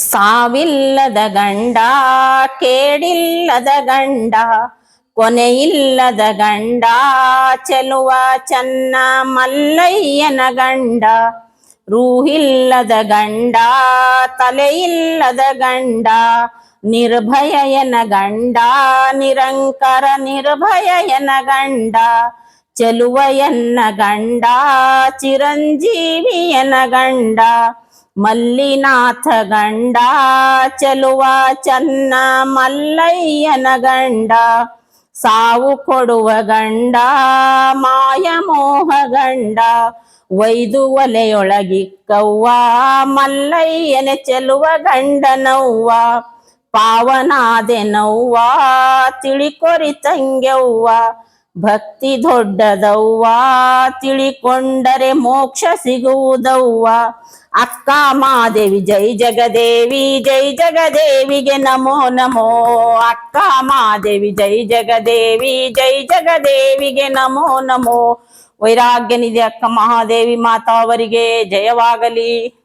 ಸಾವಿಲ್ಲದ ಗಂಡ, ಕೇಡಿಲ್ಲದ ಗಂಡ, ಕೊನೆಯಿಲ್ಲದ ಗಂಡ, ಚೆಲುವ ಚನ್ನ ಮಲ್ಲಯ್ಯನ ಗಂಡ, ರೂಹಿಲ್ಲದ ಗಂಡ, ತಲೆಯಿಲ್ಲದ ಗಂಡ ನಿರ್ಭಯನ ಗಂಡ, ನಿರಂಕರ ನಿರ್ಭಯನ ಗಂಡ, ಚೆಲುವಯನ್ನ ಗಂಡ, ಚಿರಂಜೀವಿಯನ ಗಂಡ ಮಲ್ಲಿನಾಥ ಗಂಡ, ಚೆಲುವ ಚನ್ನ ಮಲ್ಲಯ್ಯನ ಗಂಡ, ಸಾವು ಕೊಡುವ ಗಂಡ, ಮಾಯ ಮೋಹ ಗಂಡ, ಒಯ್ದು ಒಲೆಯೊಳಗಿಕ್ಕವ್ವ, ಮಲ್ಲಯ್ಯನ ಚೆಲುವ ಗಂಡನವ್ವ, ಪಾವನಾದೆನವ್ವ ತಿಳಿಕೊರಿ ತಂಗ್ಯವ್ವ ಭಕ್ತಿ ದೊಡ್ಡದವ್ವ, ತಿಳಿಕೊಂಡರೆ ಮೋಕ್ಷ ಸಿಗುವುದವ್ವ. ಅಕ್ಕ ಮಾದೇವಿ, ಜೈ ಜಗದೇವಿ, ಜೈ ಜಗದೇವಿಗೆ ನಮೋ ನಮೋ. ಅಕ್ಕ ಮಾದೇವಿ, ಜೈ ಜಗದೇವಿ, ಜೈ ಜಗದೇವಿಗೆ ನಮೋ ನಮೋ. ವೈರಾಗ್ಯ ನಿಧಿ ಅಕ್ಕ ಮಹಾದೇವಿ ಮಾತಾ ಅವರಿಗೆ ಜಯವಾಗಲಿ.